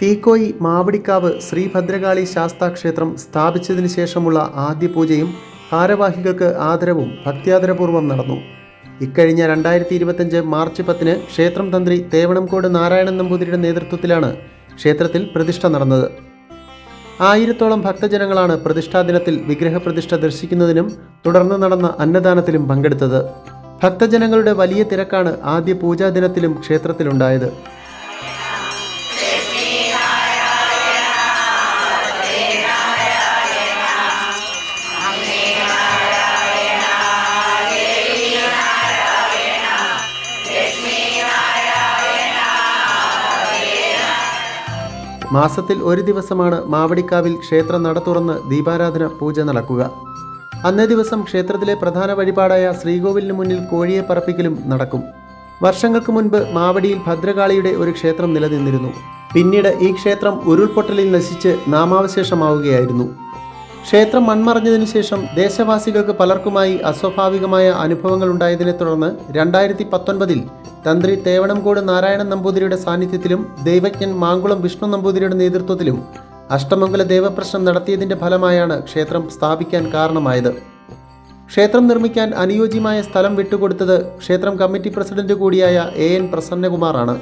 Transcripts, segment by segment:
തീക്കോയി മാവടിക്കാവ് ശ്രീഭദ്രകാളി ശാസ്താ ക്ഷേത്രം സ്ഥാപിച്ചതിന് ശേഷമുള്ള ആദ്യ പൂജയും ഭാരവാഹികൾക്ക് ആദരവും ഭക്ത്യാദരപൂർവം നടന്നു. ഇക്കഴിഞ്ഞ രണ്ടായിരത്തി ഇരുപത്തഞ്ച് മാർച്ച് പത്തിന് ക്ഷേത്രം തന്ത്രി തേവണംകോട് നാരായണൻ നമ്പൂതിരിയുടെ നേതൃത്വത്തിലാണ് ക്ഷേത്രത്തിൽ പ്രതിഷ്ഠ നടന്നത്. ആയിരത്തോളം ഭക്തജനങ്ങളാണ് പ്രതിഷ്ഠാ ദിനത്തിൽ വിഗ്രഹപ്രതിഷ്ഠ ദർശിക്കുന്നതിനും തുടർന്ന് നടന്ന അന്നദാനത്തിലും പങ്കെടുത്തത്. ഭക്തജനങ്ങളുടെ വലിയ തിരക്കാണ് ആദ്യ പൂജാ ദിനത്തിലും ക്ഷേത്രത്തിലുണ്ടായത്. മാസത്തിൽ ഒരു ദിവസമാണ് മാവടിക്കാവിൽ ക്ഷേത്രം നട തുറന്ന് ദീപാരാധന പൂജ നടക്കുക. അന്നേ ദിവസം ക്ഷേത്രത്തിലെ പ്രധാന വഴിപാടായ ശ്രീകോവിലിന് മുന്നിൽ കോഴിയെ പറപ്പിക്കലും നടക്കും. വർഷങ്ങൾക്ക് മുൻപ് മാവടിയിൽ ഭദ്രകാളിയുടെ ഒരു ക്ഷേത്രം നിലനിന്നിരുന്നു. പിന്നീട് ഈ ക്ഷേത്രം ഉരുൾപൊട്ടലിൽ നശിച്ച് നാമാവശേഷമാവുകയായിരുന്നു. ക്ഷേത്രം മൺമറഞ്ഞതിനു ശേഷം ദേശവാസികൾക്ക് പലർക്കുമായി അസ്വാഭാവികമായ അനുഭവങ്ങൾ ഉണ്ടായതിനെ തുടർന്ന് രണ്ടായിരത്തി പത്തൊൻപതിൽ തന്ത്രി തേവണംകോട് നാരായണൻ നമ്പൂതിരിയുടെ സാന്നിധ്യത്തിലും ദൈവജ്ഞൻ മാങ്കുളം വിഷ്ണു നമ്പൂതിരിയുടെ നേതൃത്വത്തിലും അഷ്ടമംഗല ദേവപ്രശ്നം നടത്തിയതിന്റെ ഫലമായാണ് ക്ഷേത്രം സ്ഥാപിക്കാൻ കാരണമായത്. ക്ഷേത്രം നിർമ്മിക്കാൻ അനുയോജ്യമായ സ്ഥലം വിട്ടുകൊടുത്തത് ക്ഷേത്രം കമ്മിറ്റി പ്രസിഡന്റ് കൂടിയായ എ എൻ പ്രസന്നകുമാറാണ്.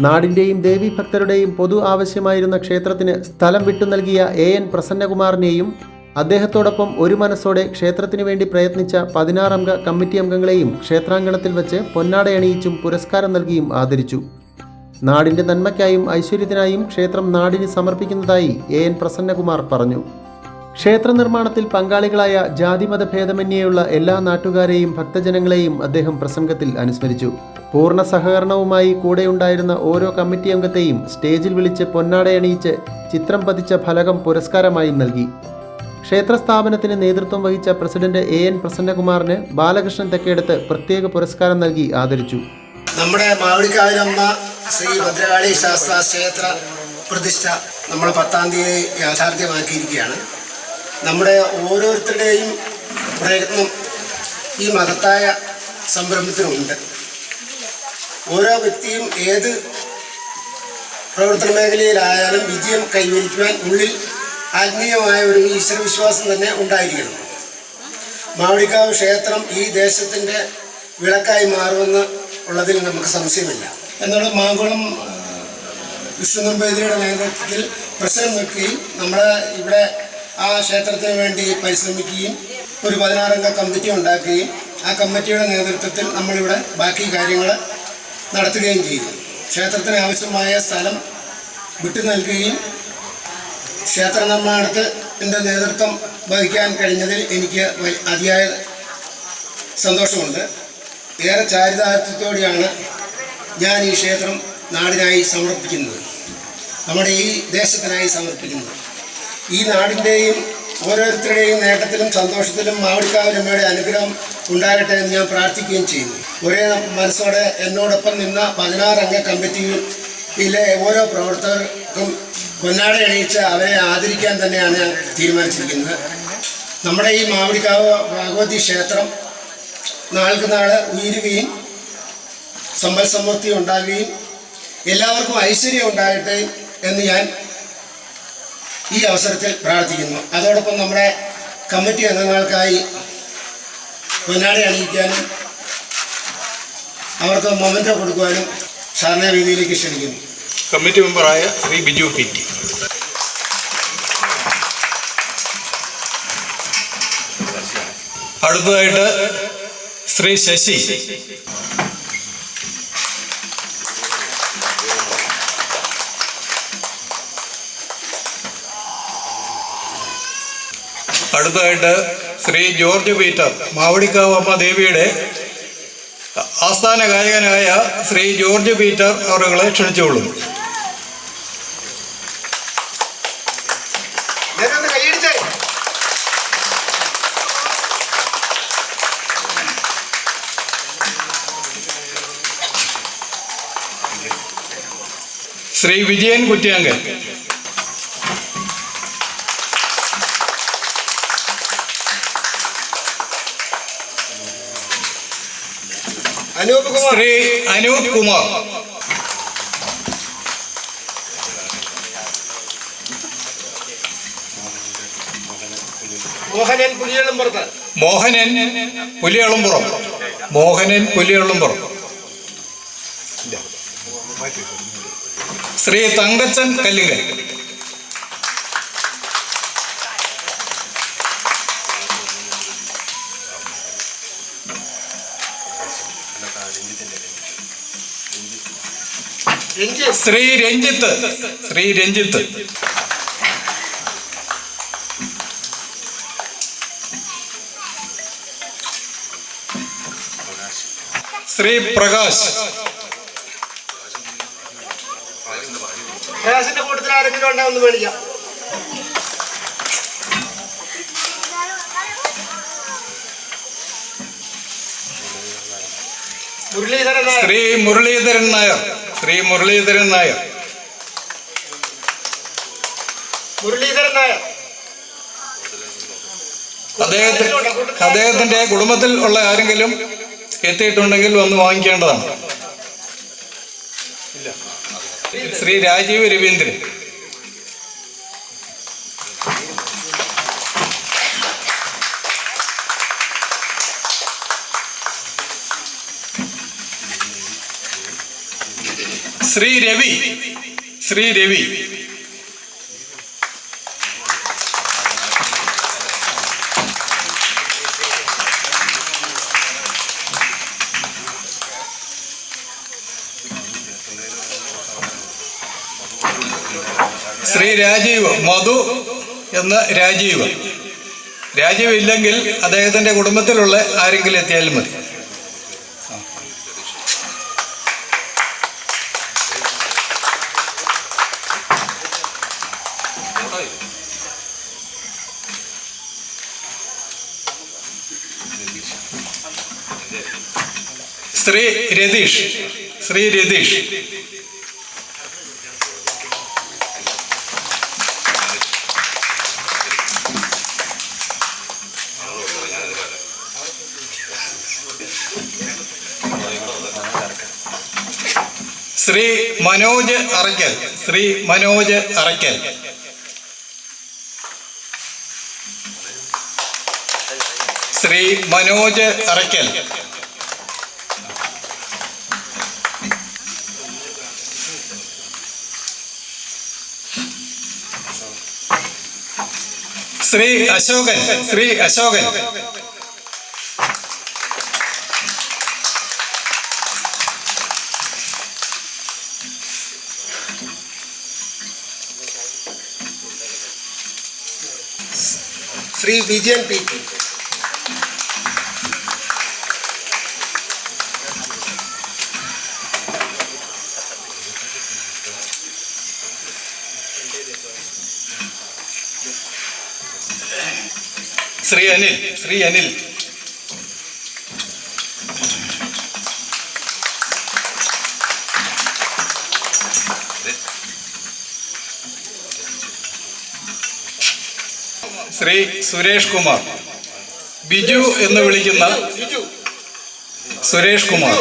നാടിന്റെയും ദേവീഭക്തരുടെയും പൊതു ആവശ്യമായിരുന്ന ക്ഷേത്രത്തിന് സ്ഥലം വിട്ടു നൽകിയ എ എൻ പ്രസന്നകുമാറിനെയും അദ്ദേഹത്തോടൊപ്പം ഒരു മനസ്സോടെ ക്ഷേത്രത്തിനു വേണ്ടി പ്രയത്നിച്ച പതിനാറംഗ കമ്മിറ്റി അംഗങ്ങളെയും ക്ഷേത്രാങ്കണത്തിൽ വെച്ച് പൊന്നാടയണിയിച്ചും പുരസ്കാരം നൽകിയും ആദരിച്ചു. നാടിന്റെ നന്മയ്ക്കായും ഐശ്വര്യത്തിനായും ക്ഷേത്രം നാടിന് സമർപ്പിക്കുന്നതായി എ എൻ പ്രസന്നകുമാർ പറഞ്ഞു. ക്ഷേത്ര നിർമ്മാണത്തിൽ പങ്കാളികളായ ജാതിമത ഭേദമന്യേയുള്ള എല്ലാ നാട്ടുകാരെയും ഭക്തജനങ്ങളെയും അദ്ദേഹം പ്രസംഗത്തിൽ അനുസ്മരിച്ചു. പൂർണ സഹകരണവുമായി കൂടെയുണ്ടായിരുന്ന ഓരോ കമ്മിറ്റി അംഗത്തെയും സ്റ്റേജിൽ വിളിച്ച് പൊന്നാടയണിയിച്ച് ചിത്രം പതിച്ച ഫലകം പുരസ്കാരമായും നൽകി. ക്ഷേത്ര സ്ഥാപനത്തിന് നേതൃത്വം വഹിച്ച പ്രസിഡന്റ് എ എൻ പ്രസന്നകുമാറിന് ബാലകൃഷ്ണൻ തെക്കേടത്ത് പ്രത്യേക പുരസ്കാരം നൽകി ആദരിച്ചു. നമ്മുടെ മാവടിക്കാവിലമ്മ ശ്രീ ഭദ്രകാളി ശാസ്ത്ര ക്ഷേത്ര പ്രതിഷ്ഠ നമ്മൾ പത്താം തീയതി യാഥാർത്ഥ്യമാക്കിയിരിക്കുകയാണ്. നമ്മുടെ ഓരോരുത്തരുടെയും പ്രയത്നം ഈ മഹത്തായ സംരംഭത്തിനുണ്ട്. ഓരോ വ്യക്തിയും ഏത് പ്രവർത്തന മേഖലയിലായാലും വിജയം കൈവരിക്കുവാൻ ഉള്ളിൽ ആത്മീയമായ ഒരു ഈശ്വരവിശ്വാസം തന്നെ ഉണ്ടായിരിക്കണം. മാവടിക്കാവ് ക്ഷേത്രം ഈ ദേശത്തിന്റെ വിളക്കായി മാറുമെന്ന് ഉള്ളതിൽ നമുക്ക് സംശയമില്ല. എന്നുള്ള മാങ്കുളം വിഷ്ണു നമ്പൂതിരിയുടെ നേതൃത്വത്തിൽ പ്രശ്നം വെക്കുകയും നമ്മുടെ ഇവിടെ ആ ക്ഷേത്രത്തിന് വേണ്ടി പരിശ്രമിക്കുകയും ഒരു പതിനാറംഗ കമ്മിറ്റി ഉണ്ടാക്കുകയും ആ കമ്മിറ്റിയുടെ നേതൃത്വത്തിൽ നമ്മളിവിടെ ബാക്കി കാര്യങ്ങൾ നടത്തുകയും ചെയ്തു. ക്ഷേത്രത്തിന് ആവശ്യമായ സ്ഥലം വിട്ടു നൽകുകയും ക്ഷേത്ര നിർമ്മാണത്തിന്റെ നേതൃത്വം വഹിക്കാൻ കഴിഞ്ഞതിൽ എനിക്ക് അതിയായ സന്തോഷമുണ്ട്. ഏറെ ചാരിതാർത്ഥ്യത്തോടെയാണ് ഞാൻ ഈ ക്ഷേത്രം നാടിനായി സമർപ്പിക്കുന്നത്. നമ്മുടെ ഈ ദേശത്തിനായി സമർപ്പിക്കുന്നത്. ഈ നാടിന്റെയും ഓരോരുത്തരുടെയും നേട്ടത്തിലും സന്തോഷത്തിലും മാവടിക്കാവിലമ്മയുടെ അനുഗ്രഹം ഉണ്ടാകട്ടെ എന്ന് ഞാൻ പ്രാർത്ഥിക്കുകയും ചെയ്യുന്നു. ഒരേ മനസ്സോടെ എന്നോടൊപ്പം നിന്ന പതിനാറംഗ കമ്മിറ്റിയിലെ ഓരോ പ്രവർത്തകർക്കും പൊന്നാട എണീച്ച് അവരെ ആദരിക്കാൻ തന്നെയാണ് ഞാൻ തീരുമാനിച്ചിരിക്കുന്നത്. നമ്മുടെ ഈ മാവടിക്കാവ് ഭാഗവതി ക്ഷേത്രം നാൾക്ക് നാൾ ഉയരുകയും സമ്പൽ സമൃദ്ധി ഉണ്ടാകുകയും എല്ലാവർക്കും ഐശ്വര്യം ഉണ്ടാകട്ടെ എന്ന് ഞാൻ ഈ അവസരത്തിൽ പ്രാർത്ഥിക്കുന്നു. അതോടൊപ്പം നമ്മുടെ കമ്മിറ്റി അംഗങ്ങൾക്കായി പൊന്നാടി അണിയിക്കാനും അവർക്ക് മൊമെന്റോ കൊടുക്കുവാനും സാറിനെ രീതിയിലേക്ക് ക്ഷണിക്കുന്നു. കമ്മിറ്റി മെമ്പറായ ശ്രീ ബിജു പി ടി. അടുത്തതായിട്ട് ശ്രീ ശശി. അടുത്തതായിട്ട് ശ്രീ ജോർജ് പീറ്റർ മാവടിക്കാവ് അമ്മ ദേവിയുടെ ആസ്ഥാന ഗായകനായ ശ്രീ ജോർജ് പീറ്റർ അവരുകളെ ക്ഷണിച്ചുകൊള്ളുന്നു. ശ്രീ വിജയൻ കുറ്റിയാങ്കൽ. അനൂപ് കുമാർ. ശ്രീ അനൂപ് കുമാർ. മോഹനൻ പുലിയളമ്പുറത്ത് മോഹനൻ പുലിയളമ്പുറം മോഹനൻ പുലിയളമ്പുറം ശ്രീ തങ്കച്ചൻ കല്ലിങ്കൽ. ശ്രീ രഞ്ജിത്ത്. ശ്രീ രഞ്ജിത്ത് ശ്രീ പ്രകാശ്. പ്രകാശിന്റെ കൂട്ടത്തിൽ ആരെങ്കിലും ഉണ്ടാവുന്ന മേടിക്കാം മുരളീധരൻ ശ്രീ മുരളീധരൻ നായർ. ശ്രീ മുരളീധരൻ നായർ. മുരളീധരൻ നായർ. അദ്ദേഹത്തെ അദ്ദേഹത്തിന്റെ കുടുംബത്തിൽ ഉള്ള ആരെങ്കിലും എത്തിയിട്ടുണ്ടെങ്കിൽ വന്ന് വാങ്ങിക്കേണ്ടതാണ്. ശ്രീ രാജീവ് രവീന്ദ്രൻ. ശ്രീ രവി. ശ്രീ രവി. ശ്രീ രാജീവ് മധു എന്ന രാജീവ്. രാജീവ് ഇല്ലെങ്കിൽ അദ്ദേഹത്തിന്റെ കുടുംബത്തിലുള്ള ആരെങ്കിലും എത്തിയാലും മതി. ശ്രീ രതീഷ്. ശ്രീ രതീഷ്. ശ്രീ മനോജ് അറയ്ക്കൽ. ശ്രീ മനോജ് അറയ്ക്കൽ. ശ്രീ മനോജ് അറയ്ക്കൽ. ശ്രീ അശോകൻ ശ്രീ അശോകൻ. ശ്രീ വിജയൻ പി ശ്രീ അനിൽ ശ്രീ അനിൽ. ശ്രീ സുരേഷ് കുമാർ. ബിജു എന്ന് വിളിക്കുന്ന സുരേഷ് കുമാർ.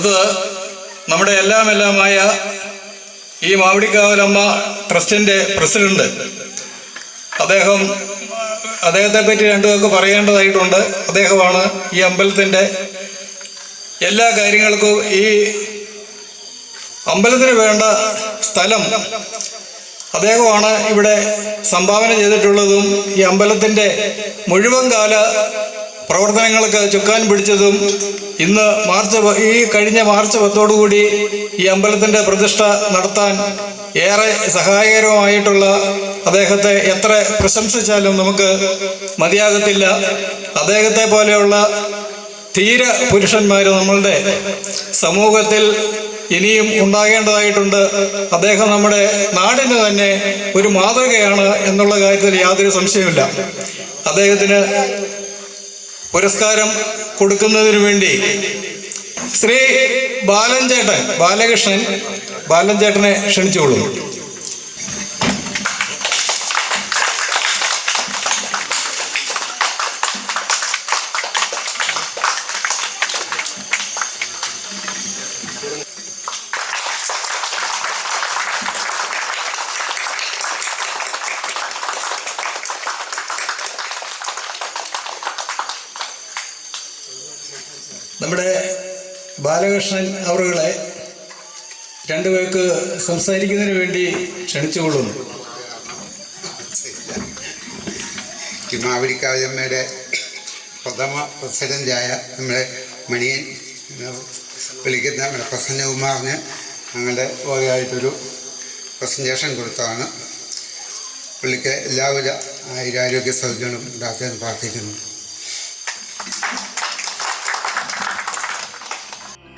അടുത്തത് നമ്മുടെ എല്ലാം എല്ലാമായ ഈ മാവടിക്കാവലമ്മ ട്രസ്റ്റിന്റെ പ്രസിഡന്റ്. അദ്ദേഹം അദ്ദേഹത്തെ പറ്റി രണ്ടു പേർക്ക് പറയേണ്ടതായിട്ടുണ്ട്. അദ്ദേഹമാണ് ഈ അമ്പലത്തിന്റെ എല്ലാ കാര്യങ്ങൾക്കും ഈ അമ്പലത്തിന് വേണ്ട സ്ഥലം. അദ്ദേഹമാണ് ഇവിടെ സംഭാവന ചെയ്തിട്ടുള്ളതും ഈ അമ്പലത്തിന്റെ മുഴുവൻ കാല പ്രവർത്തനങ്ങൾക്ക് ചുക്കാൻ പിടിച്ചതും ഇന്ന് മാർച്ച് ഈ കഴിഞ്ഞ മാർച്ച് പത്തോടുകൂടി ഈ അമ്പലത്തിന്റെ പ്രതിഷ്ഠ നടത്താൻ ഏറെ സഹായകരമായിട്ടുള്ള അദ്ദേഹത്തെ എത്ര പ്രശംസിച്ചാലും നമുക്ക് മതിയാകത്തില്ല. അദ്ദേഹത്തെ പോലെയുള്ള ധീര പുരുഷന്മാർ നമ്മളുടെ സമൂഹത്തിൽ ഇനിയും ഉണ്ടാകേണ്ടതായിട്ടുണ്ട്. അദ്ദേഹം നമ്മുടെ നാടിന് തന്നെ ഒരു മാതൃകയാണ് എന്നുള്ള കാര്യത്തിൽ യാതൊരു സംശയമില്ല അദ്ദേഹത്തിന് പുരസ്കാരം കൊടുക്കുന്നതിന് വേണ്ടി ശ്രീ ബാലൻ ചേട്ടൻ ബാലകൃഷ്ണൻ ബാലൻ ചേട്ടനെ ക്ഷണിച്ചുകൊള്ളുന്നു. ബാലകൃഷ്ണൻ അവറുകളെ രണ്ടുപേർക്ക് സംസാരിക്കുന്നതിന് വേണ്ടി ക്ഷണിച്ചുകൊള്ളുന്നു. ഈ മാവടിക്കാവ്യമ്മയുടെ പ്രഥമ പ്രസിഡന്റായ നമ്മുടെ മണിയൻ വിളിക്കുന്ന നമ്മുടെ പ്രസന്നകുമാറിന് ഞങ്ങളുടെ വകയായിട്ടൊരു പ്രസന്റേഷൻ കൊടുത്തതാണ്. പുള്ളിക്ക് എല്ലാവിധ ആയിരാരോഗ്യ സൗകര്യങ്ങളും ഉണ്ടാക്കാൻ പ്രാർത്ഥിക്കുന്നു.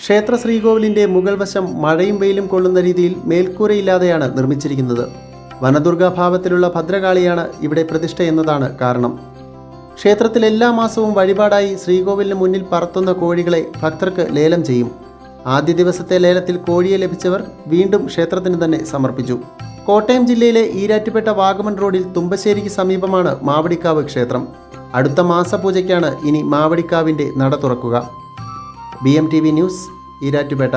ക്ഷേത്ര ശ്രീകോവിലിന്റെ മുകൾ വശം മഴയും വെയിലും കൊള്ളുന്ന രീതിയിൽ മേൽക്കൂരയില്ലാതെയാണ് നിർമ്മിച്ചിരിക്കുന്നത്. വനദുർഗാഭാവത്തിലുള്ള ഭദ്രകാളിയാണ് ഇവിടെ പ്രതിഷ്ഠ എന്നതാണ് കാരണം. ക്ഷേത്രത്തിൽ എല്ലാ മാസവും വഴിപാടായി ശ്രീകോവിലിന് മുന്നിൽ പറത്തുന്ന കോഴികളെ ഭക്തർക്ക് ലേലം ചെയ്യും. ആദ്യ ദിവസത്തെ ലേലത്തിൽ കോഴിയെ ലഭിച്ചവർ വീണ്ടും ക്ഷേത്രത്തിന് തന്നെ സമർപ്പിച്ചു. കോട്ടയം ജില്ലയിലെ ഈരാറ്റുപേട്ട വാഗമൺ റോഡിൽ തുമ്പശ്ശേരിക്ക് സമീപമാണ് മാവടിക്കാവ് ക്ഷേത്രം. അടുത്ത മാസപൂജയ്ക്കാണ് ഇനി മാവടിക്കാവിന്റെ നട തുറക്കുക. B M T V news Erattupetta